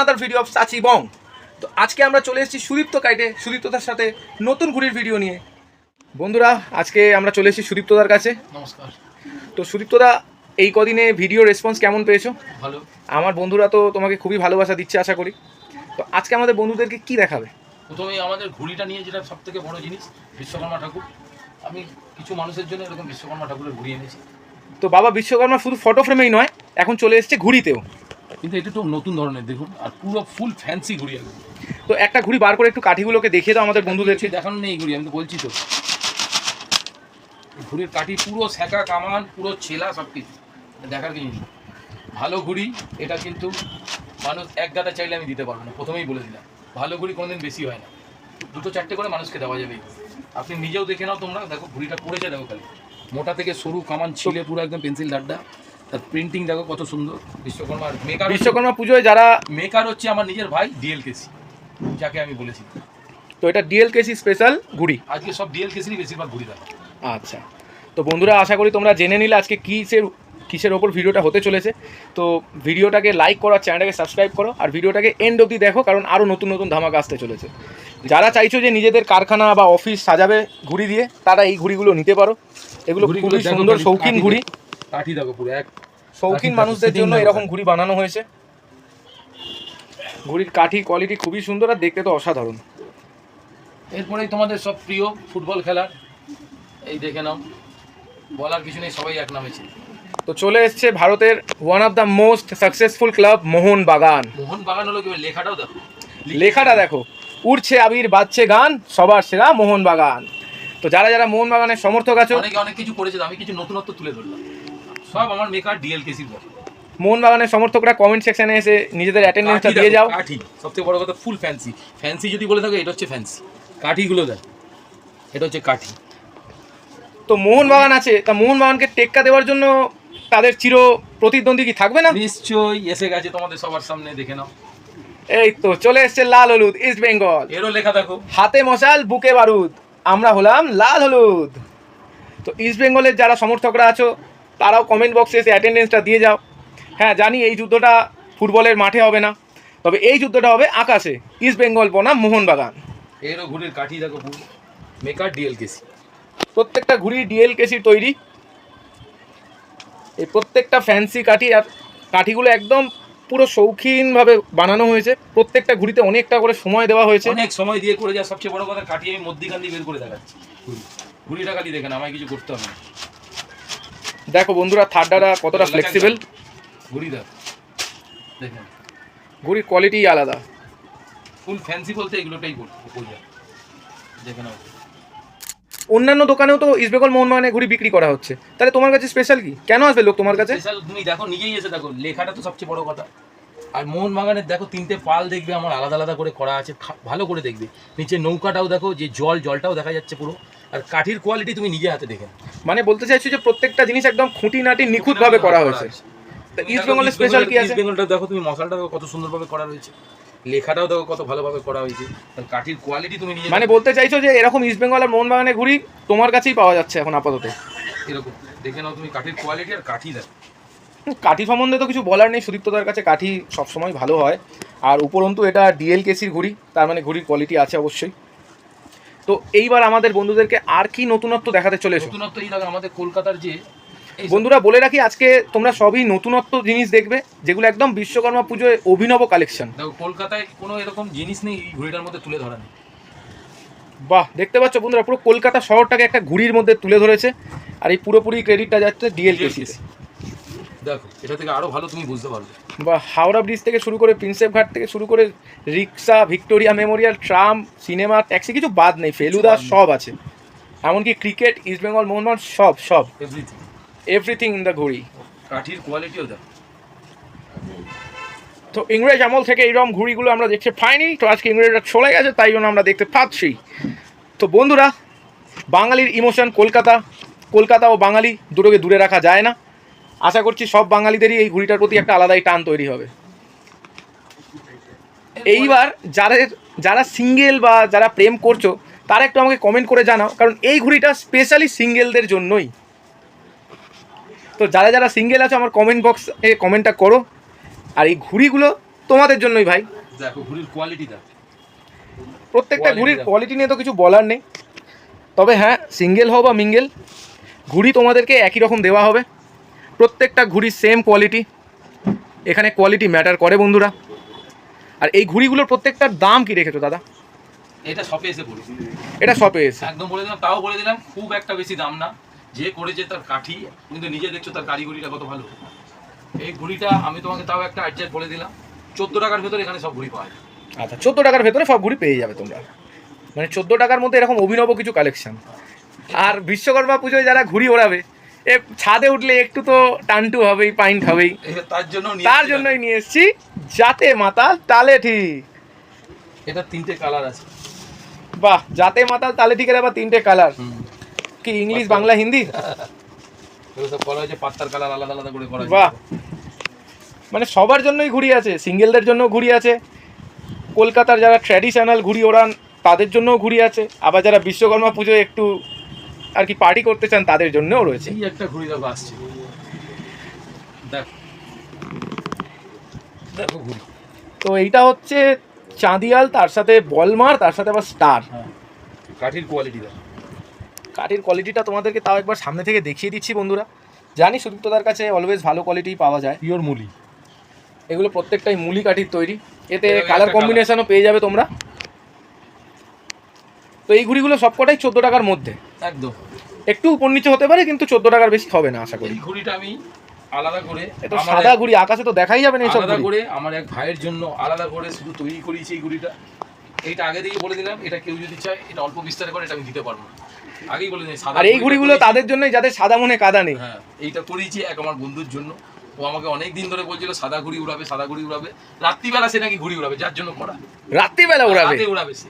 Another video of Sachi Bong তো আজকে আমরা চলে এসেছি সুদীপ্ত কাইটে সুদীপ্তদার সাথে নতুন ঘুড়ির ভিডিও নিয়ে। বন্ধুরা আজকে আমরা চলে এসেছি সুদীপ্তদার কাছে। নমস্কার। তো সুদীপ্তদা এই কদিনে ভিডিও রেসপন্স কেমন পেয়েছ? ভালো। আমার বন্ধুরা তো তোমাকে খুবই ভালোবাসা দিচ্ছে আশা করি। তো আজকে আমাদের বন্ধুদেরকে কি দেখাবে? প্রথমে আমাদের ঘুড়িটা নিয়ে যেটা সব থেকে বড় জিনিস বিশ্বকর্মা ঠাকুর। আমি কিছু মানুষের জন্য এরকম বিশ্বকর্মা ঠাকুরের ঘুড়ি এনেছি। তো বাবা বিশ্বকর্মা শুধু ফটো ফ্রেমেই নয় এখন চলে এসেছে ঘুড়িতেও। কিন্তু এটা একটু নতুন ধরনের দেখুন আর পুরো ফুল ফ্যান্সি ঘুড়ি একদম। তো একটা ঘুড়ি বার করে একটু কাঠিগুলোকে দেখিয়ে দাও আমাদের বন্ধুদেরকে দেখানো নেই ঘুড়ি আমি তো বলছি তো। ঘুড়ির কাঠি পুরো সেকা কামান পুরো ছেলা সব কিছু দেখার কিছু ভালো ঘুড়ি এটা কিন্তু মানুষ এক গাদা চাইলে আমি দিতে পারব না প্রথমেই বলে দিলাম। ভালো ঘুড়ি কোনোদিন বেশি হয় না। দুটো চারটে করে মানুষকে দেওয়া যাবে। আপনি নিজেও দেখে নাও তোমরা দেখো ঘুড়িটা পড়েছে দেখো খালি। মোটা থেকে সরু কামান ছিলে পুরো একদম পেন্সিল ডাড্ডা তার প্রিন্টিং দেখো কত সুন্দর। বিশ্বকর্মার মেকার বিশ্বকর্মা পুজোয় যারা মেকার হচ্ছে আমার নিজের ভাই ডিএলকেসি যাকে আমি বলেছি। তো এটা ডিএলকেসি স্পেশাল ঘুড়ি আজকে সব ডিএলকেসিরই বেশিরভাগ ঘুড়ি দেখো। আচ্ছা। তো বন্ধুরা আশা করি তোমরা জেনে নিলে আজকে কিসের কিসের ওপর ভিডিওটা হতে চলেছে। তো ভিডিওটাকে লাইক করো আর চ্যানেলটাকে সাবস্ক্রাইব করো। আর ভিডিওটাকে এন্ড অবধি দেখো কারণ আরও নতুন নতুন ধামাকা আসতে চলেছে। যারা চাইছো যে নিজেদের কারখানা বা অফিস সাজাবে ঘুড়ি দিয়ে তারা এই ঘুড়িগুলো নিতে পারো। এগুলো খুবই সুন্দর শৌখিন ঘুড়ি। কাঠি দেখো পুরো এক শৌখিন মানুষদের জন্য এরকম ঘুড়ি বানানো হয়েছে। ঘুড়ির কাঠি কোয়ালিটি খুবই সুন্দর আর দেখতে তো অসাধারণ। এরপরেই তোমাদের সব প্রিয় ফুটবল খেলার। এই দেখে নাও বলার কিছু নেই সবাই এক নামে ছিল। তো চলে এসছে ভারতের one of the most successful club Mohun Bagan. Mohun Bagan হলো কি? লেখাটাও দেখো। লেখাটা দেখো উড়ছে আবির বাজছে গান সবার সেরা মোহন বাগান। তো যারা যারা মোহন বাগানের সমর্থক আছো অনেকে অনেক কিছু করেছে আমি কিছু নতুনত্ব তুলে ধরলাম। সব আমার মেকার ডিএলকেসির বলে মোহন বাগানের সমর্থকরা কমেন্ট সেকশনে এসে নিজেদের অ্যাটেন্ডেন্সটা দিয়ে যাও। কাঠি। সবথেকে বড় কথা ফুল ফ্যান্সি ফ্যান্সি যদি বলে থাকো এটা হচ্ছে ফ্যান্সি কাঠিগুলো দেখ এটা হচ্ছে কাঠি। তো মোহন বাগান আছে তা মোহন বাগানকে টেক্কা দেওয়ার জন্য তাদের চির প্রতিদ্বন্দ্বী কি থাকবে না? নিশ্চয়ই এসে গেছে তোমাদের সবার সামনে দেখে নাও। এই তো চলে এসছে লাল হলুদ ইস্ট বেঙ্গল এরও লেখা দেখো। হাতে মশাল বুকে বারুদ। আমরা হলাম লাল হলুদ। তো ইস্ট বেঙ্গলের যারা সমর্থকরা আছো তারাও কমেন্ট বক্সে এসে অ্যাটেন্ডেন্সটা দিয়ে যাও। হ্যাঁ জানি এই যুদ্ধটা ফুটবলের মাঠে হবে না। তবে এই যুদ্ধটা হবে আকাশে। ইস্ট বেঙ্গল বনাম মোহনবাগান। এরও ঘুরির কাঠি দেখো মেকার ডিএলকেসি প্রত্যেকটা ঘুড়ি ডিএল কেসির তৈরি। এই প্রত্যেকটা ফ্যান্সি কাঠি আর কাঠিগুলো একদম পুরো শৌখিনভাবে বানানো হয়েছে। প্রত্যেকটা ঘুড়িতে অনেকটা করে সময় দেওয়া হয়েছে। অনেক সময় দিয়ে করে যা। সবচেয়ে বড় কথা কাঠি আমি মধ্যিখান দিয়ে বের করে দেখাচ্ছি। ঘুড়িটা খালি দেখেন আমায় কিছু করতে হবে না। দেখো বন্ধুরা থার্ডারা কতটা ফ্লেক্সিবল ঘুড়ির কোয়ালিটি আলাদা। ফুল ফ্যান্সি বলতে এগুলোটাই দেখে নাও। অন্যান্য দোকানেও তো ইস্টবেঙ্গল মোহনবাগানে ঘুড়ি বিক্রি করা হচ্ছে। তাহলে তোমার কাছে স্পেশাল কি? কেন আসবে লোক তোমার কাছে? স্পেশাল তুমি দেখো নিজেই এসে দেখো লেখাটা তো সবচেয়ে বড় কথা। আর মোহন বাগানের দেখো তিনটে পাল দেখবে আমার আলাদা আলাদা করে করা আছে ভালো করে দেখবে। নিচে নৌকাটাও দেখো যে জল জলটাও দেখা যাচ্ছে পুরো। আর কাঠির কোয়ালিটি তুমি নিজে হাতে দেখে মানে বলতে চাইছো যে প্রত্যেকটা জিনিস একদম খুঁটিনাটি নিখুঁতভাবে করা হয়েছে। তা ইস্ট বেঙ্গলের স্পেশাল কি আছে? বেঙ্গলটা দেখো তুমি মশলাটা কত সুন্দরভাবে করা রয়েছে লেখাটাও দেখো কত ভালোভাবে করা হয়েছে। আর কাঠির কোয়ালিটি তুমি নিজে মানে বলতে চাইছো যে এরকম ইস্ট বেঙ্গল আর মোহনবাগানের ঘুড়ি তোমার কাছেই পাওয়া যাচ্ছে এখন আপাতত? এরকম। দেখে নাও তুমি কাঠির কোয়ালিটি আর কাঠি দেখো। কাঠি সম্বন্ধে তো কিছু বলার নেই। সুদীপ্তদার কাছে কাঠি সবসময় ভালো হয়। আর উপরন্তু এটা ডিএল কেসির ঘুড়ি। তার মানে ঘুড়ির কোয়ালিটি আছে অবশ্যই। তো এইবার আমাদের বন্ধুদেরকে আর কি নতুনত্ব দেখাতে চলে এসো নতুনত্ব এই দেখো আমাদের কলকাতার যে বন্ধুরা বলে রাখি আজকে তোমরা সবই নতুনত্ব জিনিস দেখবে যেগুলো একদম বিশ্বকর্মা পুজোয় অভিনব কালেকশন দেখো কলকাতায় কোনো এরকম জিনিস নেই এই ঘড়িটার মধ্যে তুলে ধরা নেই। বাহ দেখতে পাচ্ছ বন্ধুরা পুরো কলকাতা শহরটাকে একটা ঘুড়ির মধ্যে তুলে ধরেছে আর এই পুরোপুরি ক্রেডিটটা যাচ্ছে ডিএল কেসি দেখো এটা থেকে আরও ভালো তুমি বুঝতে পারবে। বা হাওড়া ব্রিজ থেকে শুরু করে প্রিন্সেপ ঘাট থেকে শুরু করে rickshaw Victoria Memorial tram cinema taxi কিছু বাদ নেই ফেলুদা সব আছে। এমনকি ক্রিকেট ইস্টবেঙ্গল মোহনবাগান সব সব। এভরিথিং এভরিথিং ইন দ্য ঘুড়ি। কাঠির কোয়ালিটিও দেখো। তো ইংরেজ আমল থেকে এইরকম ঘুড়িগুলো আমরা দেখতে পাইনি তো আজকে ইংরেজরা চলে গেছে তাই জন্য আমরা দেখতে পাচ্ছি। তো বন্ধুরা বাঙালির ইমোশন কলকাতা কলকাতা ও বাঙালি দুটোকে দূরে রাখা যায় না। আশা করছি সব বাঙালিদেরই এই ঘুড়িটার প্রতি একটা আলাদাই টান তৈরি হবে। এইবার যারা যারা সিঙ্গেল বা যারা প্রেম করছ তারা একটু আমাকে কমেন্ট করে জানাও কারণ এই ঘুড়িটা স্পেশালি সিঙ্গেলদের জন্যই। তো যারা যারা সিঙ্গেল আছো আমার কমেন্ট বক্সে কমেন্টটা করো। আর এই ঘুড়িগুলো তোমাদের জন্যই ভাই। দেখো ঘুড়ির কোয়ালিটি প্রত্যেকটা ঘুড়ির কোয়ালিটি নিয়ে তো কিছু বলার নেই। তবে হ্যাঁ সিঙ্গেল হোক বা মিঙ্গেল ঘুড়ি তোমাদেরকে একই রকম দেওয়া হবে। প্রত্যেকটা ঘুড়ি সেম কোয়ালিটি এখানে কোয়ালিটি ম্যাটার করে বন্ধুরা। আর এই ঘুড়িগুলোর প্রত্যেকটার দাম কি রেখেছো দাদা? এটা শপে এসে পড়ি। এটা শপে এসে। একদম বলে দিলাম তাও বলে দিলাম খুব একটা বেশি দাম না। যে করেছে তার কাঠি কিন্তু নিজে দেখছ তার কারিগরিটা কত ভালো। এই ঘুড়িটা আমি তোমাকে তাও একটা আইডিয়া বলে দিলাম চোদ্দ টাকার ভেতরে এখানে সব ঘুড়ি পাওয়া যায়। আচ্ছা চোদ্দ টাকার ভেতরে সব ঘুড়ি পেয়ে যাবে তোমরা। মানে চোদ্দ টাকার মধ্যে এরকম অভিনব কিছু কালেকশন আর বিশ্বকর্মা পুজোয় যারা ঘুড়ি ওড়াবে এ ছাদে উঠলে একটু তো টানটু হবেই পাইন্ট হবেই। তার জন্য তার জন্যই নিয়ে এসেছি যাতে মাতাল তালে ঠিক। এটা তিনটে কালার আছে। বাহ যাতে মাতাল তালে ঠিকের আবার তিনটে কালার। কি ইংলিশ বাংলা হিন্দি? এগুলো সব করা হয়েছে পাত্তার কালার আলাদা আলাদা করে করা বাহ। মানে সবার জন্যই ঘুড়ি আছে সিঙ্গেলদের জন্য ঘুড়ি আছে। কলকাতার যারা ট্র্যাডিশনাল ঘুড়ি ওড়ান তাদের জন্যও ঘুড়ি আছে। আবার যারা বিশ্বকর্মা পুজোয় একটু আর কি পার্টি করতে চান তাদের জন্যও রয়েছে। এই একটা ঘুড়ি দেখো আসছে। দেখো। দেখো ঘুড়ি। তো এইটা হচ্ছে চাঁদিয়াল তার সাথে বলমার তার সাথে আবার স্টার। হ্যাঁ। কাঠির কোয়ালিটি দেখো। কাঠের কোয়ালিটিটা তোমাদেরকে তাও একবার সামনে থেকে দেখিয়ে দিচ্ছি বন্ধুরা। জানি সুদীপ্তদার কাছে অলওয়েজ ভালো কোয়ালিটি পাওয়া যায়। পিওর মুলি। এগুলো প্রত্যেকটাই মুলি কাঠির তৈরি। এতে কালার কম্বিনেশনও পেয়ে যাবে তোমরা। তো এই ঘুড়িগুলো সবকটাই চোদ্দ টাকার মধ্যে। একদম। একটু উপর নিচে হতে পারে কিন্তু চোদ্দ টাকার বেশি হবে না আশা করি। ঘুড়িটা আমি আলাদা করে এ তো আমার সাদা ঘুড়ি আকাশে তো দেখাই যাবে না এইসব আলাদা করে আমার এক ভাইয়ের জন্য আলাদা করে শুধু তৈরি করিয়েছি এই ঘুড়িটা। এইটা আগে থেকে বলে দিলাম এটা কেউ যদি চায় এটা অল্প বিস্তারে করে এটা আমি দিতে পারব না। আগেই বলে দিই সাদা আর এই ঘুড়িগুলো তাদের জন্যই যাদের সাদা মনে কাদা নেই। হ্যাঁ এইটা করিয়েছি এক আমার বন্ধুর জন্য। ও আমাকে অনেক দিন ধরে বলছিল সাদা ঘুড়ি উড়াবে সাদা ঘুড়ি উড়াবে। রাত্রিবেলা সে নাকি ঘুড়ি উড়াবে যার জন্য করা। রাত্রিবেলা উড়াবে? উড়াবে সে।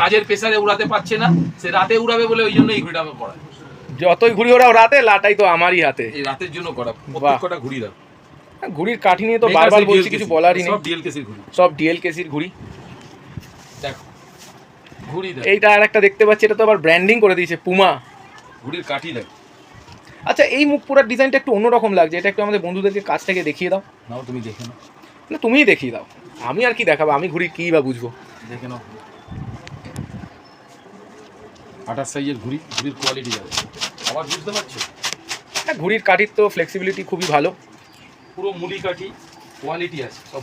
কাজের পেশারে উড়াতে পারছে না সে রাতে উড়াবে বলে ওই জন্য এই ঘুড়িটা আমার করা যতই ঘুড়ি ওরাও রাতে লাটাই তো আমারই হাতে। এই রাতের জন্য করা প্রত্যেক কটা ঘুড়ি দাও। ঘুড়ির কাঠি নিয়ে তো বারবার বলছি কিছু বলারই নেই। সব ডিএল কেসির ঘুড়ি। সব ডিএল কেসির ঘুড়ি। দেখো ঘুড়ি দেখো এইটা আর একটা দেখতে পাচ্ছি এটা তো আবার ব্র্যান্ডিং করে দিয়েছে পুমা ঘুড়ির কাঠি দেখো আচ্ছা এই মুখ পুরার ডিজাইনটা একটু অন্যরকম লাগছে এটা একটু আমাদের বন্ধুদেরকে কাছ থেকে দেখিয়ে দাও। নাও তুমি দেখে নাও। না তুমিই দেখিয়ে দাও। আমি আর কি দেখাবো আমি ঘুড়ি কী বা বুঝব? দেখে নাও। আঠাশ সাইজের ঘুড়ি ঘুড়ির কোয়ালিটি যাবে আবার বুঝতে পারছ? হ্যাঁ ঘুড়ির কাঠির তো ফ্লেক্সিবিলিটি খুবই ভালো। পুরো মুলি কাঠি কোয়ালিটি আছে সব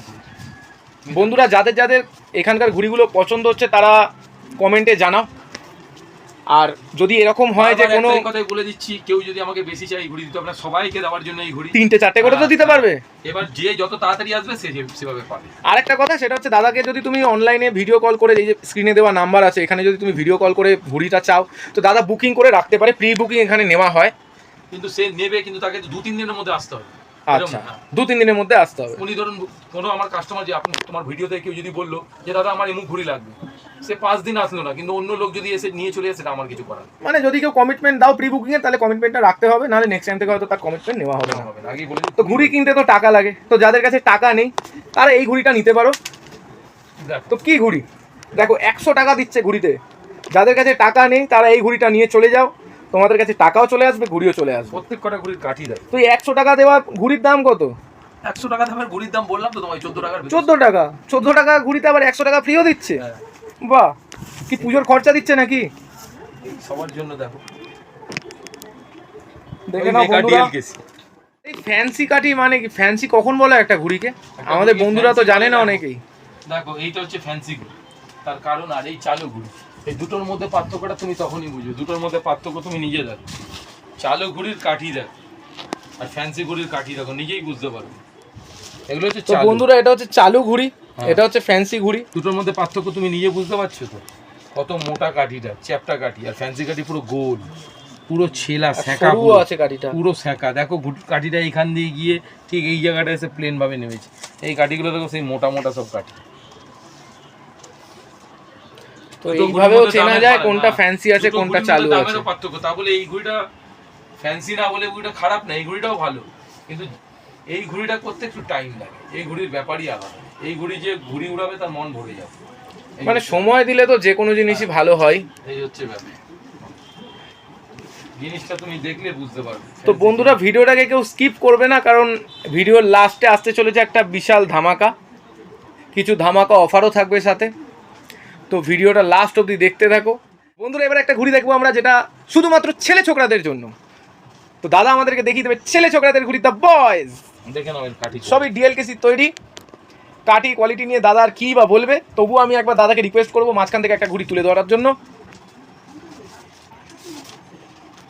বন্ধুরা যাদের যাদের এখানকার ঘুড়িগুলো পছন্দ হচ্ছে তারা কমেন্টে জানাও। আর যদি এরকম হয় যে কোনো কথাই বলে দিচ্ছি কেউ যদি আমাকে বেশি চাই ঘুড়ি দিতে আপনার সবাইকে দেওয়ার জন্য এই ঘুড়ি। তিনটে চারটে করে তো দিতে পারবে। এবার যে যত তাড়াতাড়ি আসবে সে সেভাবে পাবে। আরেকটা কথা সেটা হচ্ছে দাদাকে যদি তুমি অনলাইনে ভিডিও কল করে এই যে স্ক্রিনে দেওয়া নাম্বার আছে এখানে যদি তুমি ভিডিও কল করে ঘুড়িটা চাও তো দাদা বুকিং করে রাখতে পারে। প্রি বুকিং এখানে নেওয়া হয়। কিন্তু সে নেবে কিন্তু তাকে দু তিন দিনের মধ্যে আসতে হবে। আচ্ছা না। দু তিন দিনের মধ্যে আসতে হবে। উনি ধরুন কোনো আমার কাস্টমার যে আপনি তোমার ভিডিওতে কেউ যদি বলল যে দাদা আমার এমুক ঘুড়ি লাগবে। সে পাঁচ দিন আসলো না কিন্তু অন্য লোক যদি এসে নিয়ে চলে আসে সেটা আমার কিছু করার মানে যদি কেউ কমিটমেন্ট দাও প্রি বুকিং এর তাহলে কমিটমেন্টটা রাখতে হবে নাহলে নেক্সট টাইম থেকে হয়তো তার কমিটমেন্ট নেওয়া হবে না। আগেই বলে তো ঘুড়ি কিনতে তো টাকা লাগে তো যাদের কাছে টাকা নেই তারা এই ঘুড়িটা নিতে পারো। দেখ, তো কি ঘুড়ি? দেখো একশো টাকা দিচ্ছে ঘুড়িতে। যাদের কাছে টাকা নেই তারা এই ঘুড়িটা নিয়ে চলে যাও। তোমাদের কাছে টাকাও চলে আসবে ঘুড়িও চলে আসবে। প্রত্যেক কটা ঘুড়ির কাঠি দেয়। তো একশো টাকা দেওয়া ঘুড়ির দাম কত? একশো টাকা দামের ঘুড়ির দাম বললাম তো তোমায় চোদ্দ ভেতর। চোদ্দ টাকা। চোদ্দ টাকা ঘুড়িতে আবার একশো টাকা ফ্রিও দিচ্ছে? হ্যাঁ, বাহ! কি পুজোর খরচা দিচ্ছে নাকি? সবার জন্য দেখো। দেখে নাও বন্ধুরা। এই ফ্যান্সি কাঠি মানে কি? ফ্যান্সি কখন বলে একটা ঘুড়িকে? আমাদের বন্ধুরা তো জানে না অনেকেই। দেখো এইটা হচ্ছে ফ্যান্সি ঘুড়ি। তার কারণ আর এই চালু ঘুড়ি। এই দুটোর মধ্যে পার্থক্যটা তুমি তখনই বুঝবে। দুটোর মধ্যে পার্থক্য তুমি নিজে দেখো। চালু ঘুড়ির কাঠি দেখো আর ফ্যান্সি ঘুড়ির কাঠি দেখো নিজেই বুঝতে পারবে। এগুলো হচ্ছে বন্ধুরা এটা হচ্ছে চালু ঘুড়ি হ্যাঁ। এটা হচ্ছে ফ্যান্সি ঘুড়ি। দুটোর মধ্যে পার্থক্য তুমি নিজে বুঝতে পারছ তো? কত মোটা কাঠিটা চ্যাপটা কাঠি আর ফ্যান্সি কাঠি পুরো গোল পুরো ছেলা সেকা পুরো। আছে কাঠিটা। পুরো সেকা দেখো কাঠিটা এখান দিয়ে গিয়ে ঠিক এই জায়গাটা এসে প্লেন ভাবে নেমেছে। এই কাঠিগুলো দেখো সেই মোটা মোটা সব কাঠি। তো এইভাবেও চেনা যায় কোনটা হ্যাঁ। ফ্যান্সি আছে কোনটা চালু আছে। পার্থক্য। তা বলে এই ঘুড়িটা ফ্যান্সি না বলে ঘুড়িটা খারাপ না এই ঘুড়িটাও ভালো। কিন্তু এই ঘুড়িটা করতে একটু টাইম লাগে। এই ঘুড়ির ব্যাপারই আলাদা। এই ঘুড়ি যে ঘুড়ি উড়াবে তার মন ভরে যাবে। মানে সময় দিলে তো যে কোনো জিনিসই ভালো হয়। এই হচ্ছে ব্যাপার। জিনিসটা তুমি দেখলে বুঝতে পারবে। তো বন্ধুরা ভিডিওটাকে কেউ স্কিপ করবে না কারণ ভিডিওর লাস্টে আসতে চলেছে একটা বিশাল ধামাকা। কিছু ধামাকা অফারও থাকবে সাথে। তো ভিডিওটা লাস্ট অবধি দেখতে থাকো। বন্ধুরা এবার একটা ঘুড়ি দেখব আমরা যেটা শুধুমাত্র ছেলে ছোকরাদের জন্য। তো দাদা আমাদেরকে দেখিয়ে দেবে ছেলে ছোকরাদের ঘুড়ি দ্য বয়েজ দেখে নাও কাঠি। সবই ডিএলকেসি তৈরি। কাঠি কোয়ালিটি নিয়ে দাদা আর কী বা বলবে তবু আমি একবার দাদাকে রিকোয়েস্ট করব মাঝখান থেকে একটা ঘুড়ি তুলে ধরার জন্য।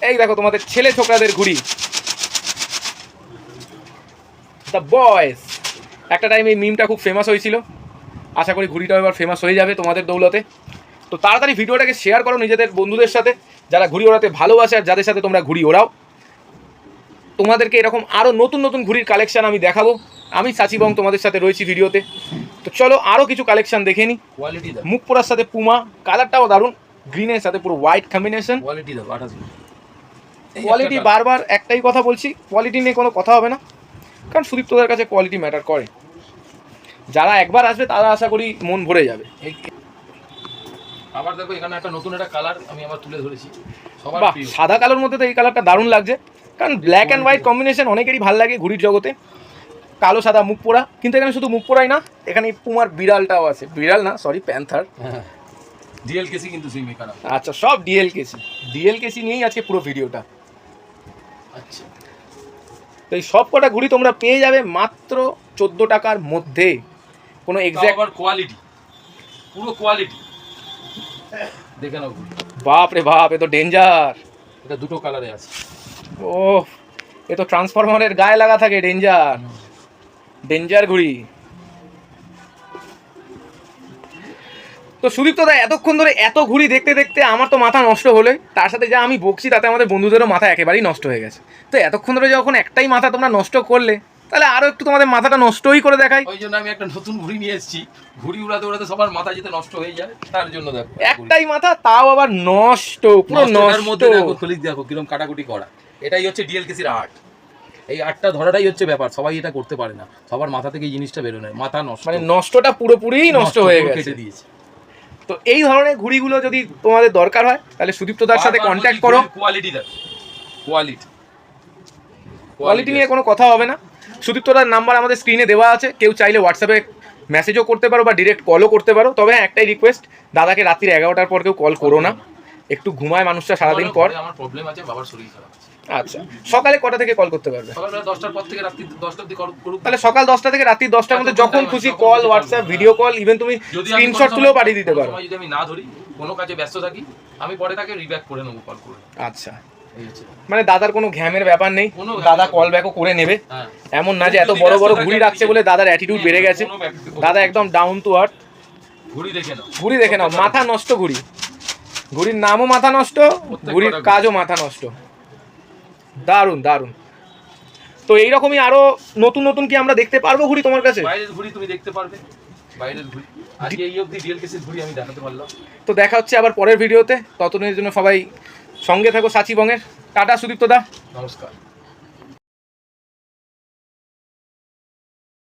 এই দেখো তোমাদের ছেলে ছোকরাদের ঘুড়ি। দ্য বয়েস একটা টাইম এই মিমটা খুব ফেমাস হয়েছিল। আশা করি ঘুড়িটাও এবার ফেমাস হয়ে যাবে তোমাদের দৌলতে। তো তাড়াতাড়ি ভিডিওটাকে শেয়ার করো নিজেদের বন্ধুদের সাথে যারা ঘুড়ি ওড়াতে ভালোবাসে আর যাদের সাথে তোমরা ঘুড়ি ওড়াও। তোমাদেরকে এরকম আরও নতুন নতুন ঘুড়ির কালেকশান আমি দেখাবো। আমি সাচিবং তোমাদের সাথে রয়েছি ভিডিওতে। তো চলো আরও কিছু কালেকশন দেখে নিই কোয়ালিটি মুখ পোড়ার সাথে পুমা কালারটাও দারুণ। গ্রিনের সাথে পুরো হোয়াইট কম্বিনেশন কোয়ালিটি দাও কোয়ালিটি বারবার একটাই কথা বলছি কোয়ালিটি নিয়ে কোনো কথা হবে না। কারণ সুদীপ্তদের কাছে কোয়ালিটি ম্যাটার করে। যারা একবার আসবে তারা আশা করি মন ভরে যাবে। আবার দেখো এখানে একটা নতুন একটা কালার আমি আবার তুলে ধরেছি। সবার বাহ সাদা কালোর মধ্যে তো এই কালারটা দারুণ লাগছে। কারণ ব্ল্যাক অ্যান্ড হোয়াইট কম্বিনেশন অনেকেরই ভালো লাগে ঘুড়ির জগতে। কালো সাদা মুখ পোড়া। কিন্তু এখানে শুধু মুখ পোড়াই না এখানে পুমার বিড়ালটাও আছে। বিড়াল না সরি প্যান্থার ডিএল কেসি কিন্তু সুই মেকার আচ্ছা সব ডিএলকেসি ডিএলকেসি নিয়েই আজকে পুরো ভিডিওটা। আচ্ছা। তো এই সব কটা ঘুড়ি তোমরা পেয়ে যাবে মাত্র চোদ্দ টাকার মধ্যে। কোনো এক্স্যাক্ট কোয়ালিটি পুরো কোয়ালিটি দেখে নাও বাপ রে বাপ এ তো ডেঞ্জার এটা দুটো কালারে আছে। ও এ তো ট্রান্সফরমারের গায়ে লাগা থাকে ডেঞ্জার ডেঞ্জার ঘুড়ি। তো সুদীপ্ত দা এতক্ষণ ধরে এত ঘুড়ি দেখতে দেখতে আমার তো মাথা নষ্ট হলে। তার সাথে যা আমি বকছি তাতে আমাদের বন্ধুদেরও মাথা একেবারেই নষ্ট হয়ে গেছে। তো এতক্ষণ ধরে যখন একটাই মাথা তোমরা নষ্ট করলে তাহলে আরও একটু তোমাদের মাথাটা নষ্টই করে দেখাই। ওই জন্য আমি একটা নতুন ঘুড়ি নিয়ে এসেছি। ঘুড়ি উড়াতে উড়াতে সবার মাথা যেতে নষ্ট হয়ে যায় তার জন্য দেখো একটাই মাথা তাও আবার নষ্ট পুরো নষ্টটার নষ্ট। মধ্যে দেখো খলিক দেখো কীরকম কাটাকুটি করা। এটাই হচ্ছে ডিএলকেসির আর্ট। এই আর্টটা ধরাটাই হচ্ছে ব্যাপার সবাই এটা করতে পারে না। সবার মাথা থেকে এই জিনিসটা বেরোয় মাথা নষ্ট। মানে নষ্টটা পুরোপুরিই নষ্ট হয়ে গেছে। কেটে দিয়েছে। তো এই ধরনের ঘুড়িগুলো যদি তোমাদের দরকার হয় তাহলে সুদীপ্ত সুদীপ্তদার সাথে কন্ট্যাক্ট করো। কোয়ালিটি দেখো। কোয়ালিটি কোয়ালিটি নিয়ে কোনো কথা হবে না। সুদীপ্তদার নাম্বার আমাদের স্ক্রিনে দেওয়া আছে। কেউ চাইলে হোয়াটসঅ্যাপে মেসেজও করতে পারো বা ডিরেক্ট কলও করতে পারো। তবে হ্যাঁ একটাই রিকোয়েস্ট দাদাকে রাত্রির এগারোটার পর কেউ কল করো না। একটু ঘুমায় মানুষটা সারাদিন পর। আমার প্রবলেম আছে বাবার শরীর খারাপ আচ্ছা সকালে কটা থেকে কল করতে পারবে। তাহলে সকাল দশটা থেকে রাত্রি দশটার মধ্যে যখন খুশি call WhatsApp video call even তুমি স্ক্রিনশট তুলেও পাঠিয়ে দিতে পারো। যদি আমি না ধরি কোনো কাজে ব্যস্ত থাকি আমি পরে তাকে রিব্যাক করে নেব কল করে আচ্ছা। মানে দাদার কোনো ঘ্যামের ব্যাপার নেই। দাদা কল ব্যাকও করে নেবে। হ্যাঁ। এমন না যে এত বড় বড় ঘুড়ি রাখছে বলে দাদার অ্যাটিটিউড বেড়ে গেছে। দাদা একদম ডাউন টু আর্থ ঘুড়ি দেখে নাও। ঘুড়ি দেখে নাও মাথা নষ্ট ঘুড়ি। ঘুড়ির নামও মাথা নষ্ট ঘুড়ির কাজও মাথা নষ্ট। দারুণ দারুণ। তো এইরকমই আরও নতুন নতুন কি আমরা দেখতে পারব ঘুড়ি তোমার কাছে? বাইরের ঘুড়ি তুমি দেখতে পারবে। বাইরের ঘুড়ি। আজকে এই অবধি ডিএলকেসির ঘুড়ি আমি দেখাতে পারলাম। তো দেখা হচ্ছে আবার পরের ভিডিওতে। ততদিনের জন্য সবাই সঙ্গে থাকো সাচিবঙের টাটা সুদীপ্ত দা নমস্কার।